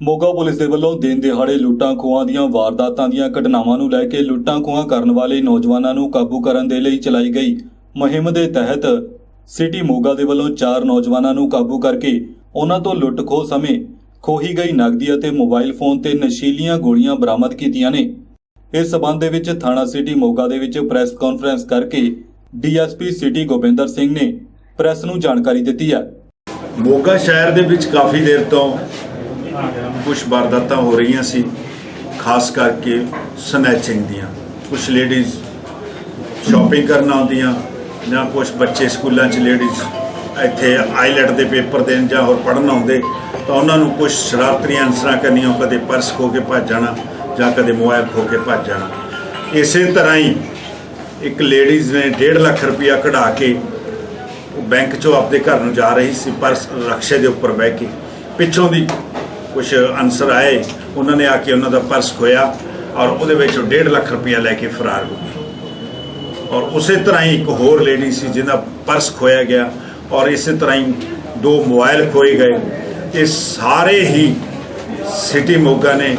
Moga police ਦੇ ਵੱਲੋਂ ਦਿਨ ਦਿਹਾੜੇ ਲੁੱਟਾਂ ਖੋਹਾਂ ਦੀਆਂ ਵਾਰਦਾਤਾਂ ਦੀਆਂ ਘਟਨਾਵਾਂ ਨੂੰ ਲੈ ਕੇ ਲੁੱਟਾਂ ਖੋਹਾਂ ਕਰਨ ਵਾਲੇ ਨੌਜਵਾਨਾਂ ਨੂੰ ਕਾਬੂ ਕਰਨ ਦੇ ਲਈ ਚਲਾਈ ਗਈ ਮੁਹਿੰਮ ਦੇ ਤਹਿਤ ਸਿਟੀ ਮੋਗਾ ਦੇ ਵੱਲੋਂ ਚਾਰ ਨੌਜਵਾਨਾਂ ਨੂੰ ਕਾਬੂ ਕਰਕੇ ਉਹਨਾਂ ਤੋਂ ਲੁੱਟ ਖੋਹ ਸਮੇਂ ਖੋਹੀ ਗਈ ਨਕਦੀ ਅਤੇ ਮੋਬਾਈਲ ਫੋਨ ਤੇ ਨਸ਼ੀਲੀਆਂ ਗੋਲੀਆਂ ਬਰਾਮਦ ਕੀਤੀਆਂ ਨੇ। ਇਸ ਸਬੰਧ ਦੇ ਵਿੱਚ ਥਾਣਾ ਸਿਟੀ ਮੋਗਾ ਦੇ ਵਿੱਚ ਪ੍ਰੈਸ ਕਾਨਫਰੰਸ ਕਰਕੇ ਡੀਐਸਪੀ ਸਿਟੀ ਗੋਬਿੰਦਰ ਸਿੰਘ ਨੇ ਪ੍ਰੈਸ ਨੂੰ ਜਾਣਕਾਰੀ ਦਿੱਤੀ ਹੈ। ਮੋਗਾ ਸ਼ਹਿਰ ਦੇ ਵਿੱਚ ਕਾਫੀ ਦੇਰ ਤੋਂ ਕੁਝ ਵਾਰਦਾਤਾਂ ਹੋ ਰਹੀਆਂ ਸੀ, ਖਾਸ ਕਰਕੇ ਸਨੈਚਿੰਗ ਦੀਆਂ। ਕੁਝ ਲੇਡੀਜ਼ ਸ਼ਾਪਿੰਗ ਕਰਨ ਆਉਂਦੀਆਂ ਜਾਂ ਕੁਝ ਬੱਚੇ ਸਕੂਲਾਂ 'ਚ ਲੇਡੀਜ਼ ਇੱਥੇ ਆਈਲੈਟ ਦੇ ਪੇਪਰ ਦੇਣ ਜਾਂ ਹੋਰ ਪੜ੍ਹਨ ਆਉਂਦੇ, ਤਾਂ ਉਹਨਾਂ ਨੂੰ ਕੁਝ ਸ਼ਰਾਰਤੀ ਅਨਸਰਾਂ ਕਰਨੀਆਂ ਕਦੇ ਪਰਸ ਖੋ ਕੇ ਭੱਜ ਜਾਣਾ ਜਾਂ ਕਦੇ ਮੋਬਾਈਲ ਖੋ ਕੇ ਭੱਜ ਜਾਣਾ। ਇਸੇ ਤਰ੍ਹਾਂ ਹੀ ਇੱਕ ਲੇਡੀਜ਼ ਨੇ 1.5 ਲੱਖ ਰੁਪਇਆ ਕਢਾ ਕੇ ਉਹ ਬੈਂਕ ਚੋਂ ਆਪਣੇ ਘਰ ਨੂੰ ਜਾ ਰਹੀ ਸੀ, ਪਰਸ ਰਕਸ਼ੇ ਦੇ ਉੱਪਰ ਬਹਿ ਕੇ। ਪਿੱਛੋਂ ਦੀ ਕੁਝ ਅਨਸਰ ਆਏ ਉਹਨਾਂ ਨੇ ਆ ਕੇ ਉਹਨਾਂ ਦਾ ਪਰਸ ਖੋਇਆ ਔਰ ਉਹਦੇ ਵਿੱਚ ਉਹ 1.5 ਲੱਖ ਰੁਪਇਆ ਲੈ ਕੇ ਫਰਾਰ ਹੋ ਗਏ। ਔਰ ਉਸੇ ਤਰ੍ਹਾਂ ਹੀ ਇੱਕ ਹੋਰ ਲੇਡੀ ਸੀ ਜਿਹਦਾ ਪਰਸ ਖੋਇਆ ਗਿਆ ਔਰ ਇਸੇ ਤਰ੍ਹਾਂ ਹੀ ਦੋ ਮੋਬਾਈਲ ਖੋਏ ਗਏ। ਇਹ ਸਾਰੇ ਹੀ ਸਿਟੀ ਮੋਗਾ ਨੇ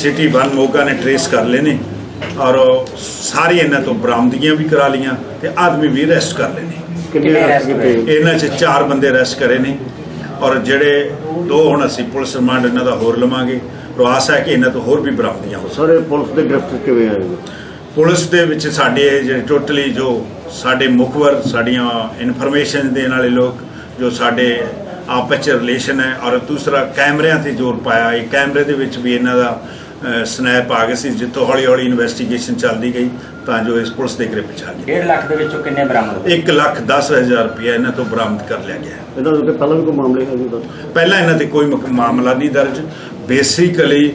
ਸਿਟੀ ਵਨ ਮੋਗਾ ਨੇ ਟਰੇਸ ਕਰ ਲਏ ਨੇ ਔਰ ਸਾਰੀ ਇਹਨਾਂ ਤੋਂ ਬਰਾਮਦਗੀਆਂ ਵੀ ਕਰਾ ਲੀਆਂ ਤੇ ਆਦਮੀ ਵੀ ਅਰੈਸਟ ਕਰ ਲਏ ਨੇ। ਕਿੰਨੇ ਰੈਸਟ ਕੀਤੇ ਇਹਨਾਂ 'ਚ ਚਾਰ ਬੰਦੇ ਅਰੈਸਟ ਕਰੇ ਨੇ। ਔਰ ਜਿਹੜੇ ਦੋ ਹੁਣ ਅਸੀਂ ਪੁਲਿਸ ਰਿਮਾਂਡ ਇਹਨਾਂ ਦਾ ਹੋਰ ਲਵਾਂਗੇ ਪ੍ਰਵਾਸ ਹੈ ਕਿ ਇਹਨਾਂ ਤੋਂ ਹੋਰ ਵੀ ਬਰਾਮਦੀਆਂ ਹੋ ਸਾਰੇ ਪੁਲਿਸ ਦੇ ਗ੍ਰਿਫਤ ਕਿਵੇਂ ਆਏ? ਪੁਲਿਸ ਦੇ ਵਿੱਚ ਸਾਡੇ ਜਿਹੜੇ ਟੋਟਲੀ ਜੋ ਸਾਡੇ ਮੁਖਬਰ ਸਾਡੀਆਂ ਇਨਫੋਰਮੇਸ਼ਨ ਦੇਣ ਵਾਲੇ ਲੋਕ ਜੋ ਸਾਡੇ ਆਪਸ ਚ ਰਿਲੇਸ਼ਨ ਹੈ ਔਰ ਦੂਸਰਾ ਕੈਮਰਿਆਂ ਤੇ ਜ਼ੋਰ ਪਾਇਆ ਇਹ ਕੈਮਰੇ ਦੇ ਵਿੱਚ ਵੀ ਇਹਨਾਂ ਦਾ ਸਨੈਪ ਆ ਗਿਆ ਸੀ ਜਿੱਥੋਂ ਹੌਲੀ ਹੌਲੀ ਇਨਵੈਸਟੀਗੇਸ਼ਨ ਚੱਲਦੀ ਗਈ ਤਾਂ ਜੋ ਇਸ ਪੁਲਿਸ ਦੇ ਗ੍ਰਿਪ ਚ ਆ ਗਈ 1.5 ਲੱਖ ਦੇ ਵਿੱਚੋਂ ਕਿੰਨੇ ਬਰਾਮਦ ਹੋਏ? 1 ਲੱਖ 10 ਹਜ਼ਾਰ ਰੁਪਇਆ ਇਹਨਾਂ ਤੋਂ ਬਰਾਮਦ ਕਰ ਲਿਆ ਗਿਆ ਹੈ। ਇਹਨਾਂ ਦੇ ਉੱਤੇ ਪਹਿਲਾਂ ਵੀ ਕੋਈ ਮਾਮਲੇ ਹੈ ਜੀ ਦਾ ਪਹਿਲਾਂ ਇਹਨਾਂ ਤੇ ਕੋਈ ਮਾਮਲਾ ਨਹੀਂ ਦਰਜ। ਬੇਸਿਕਲੀ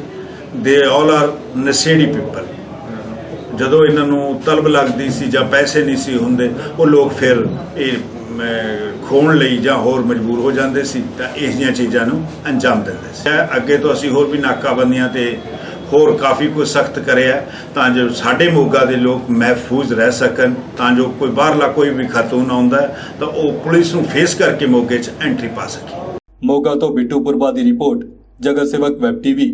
ਦੇ ਆਲ ਆਰ ਨਸ਼ੇੜੀ ਪੀਪਲ ਜਦੋਂ ਇਹਨਾਂ ਨੂੰ ਤਲਬ ਲੱਗਦੀ ਸੀ ਜਾਂ ਪੈਸੇ ਨਹੀਂ ਸੀ ਹੁੰਦੇ ਉਹ ਲੋਕ ਫਿਰ ਇਹ ਖੋਣ ਲਈ ਜਾਂ ਹੋਰ ਮਜਬੂਰ ਹੋ ਜਾਂਦੇ ਸੀ ਤਾਂ ਇਹ ਜਿਹੀਆਂ ਚੀਜ਼ਾਂ ਨੂੰ ਅੰਜਾਮ ਦਿੰਦੇ ਸੀ। ਅੱਗੇ ਤੋਂ ਅਸੀਂ ਹੋਰ ਵੀ ਨਾਕਾਬੰਦੀਆਂ ਤੇ ਹੋਰ ਕਾਫੀ ਕੁਝ ਸਖਤ ਕਰਿਆ ਤਾਂ ਜੋ ਸਾਡੇ ਮੋਗਾ ਦੇ ਲੋਕ ਮਹਿਫੂਜ਼ ਰਹਿ ਸਕਣ, ਤਾਂ ਜੋ ਕੋਈ ਬਾਹਰਲਾ ਕੋਈ ਵੀ ਖਾਤੂਨ ਆਉਂਦਾ ਤਾਂ ਉਹ ਪੁਲਿਸ ਨੂੰ ਫੇਸ ਕਰਕੇ ਮੋਗੇ 'ਚ ਐਂਟਰੀ ਪਾ ਸਕੇ। ਮੋਗਾ ਤੋਂ ਬਿੱਟੂ ਪੁਰਬਾ ਦੀ ਰਿਪੋਰਟ, ਜਗਤ ਸੇਵਕ ਵੈਬ ਟੀਵੀ।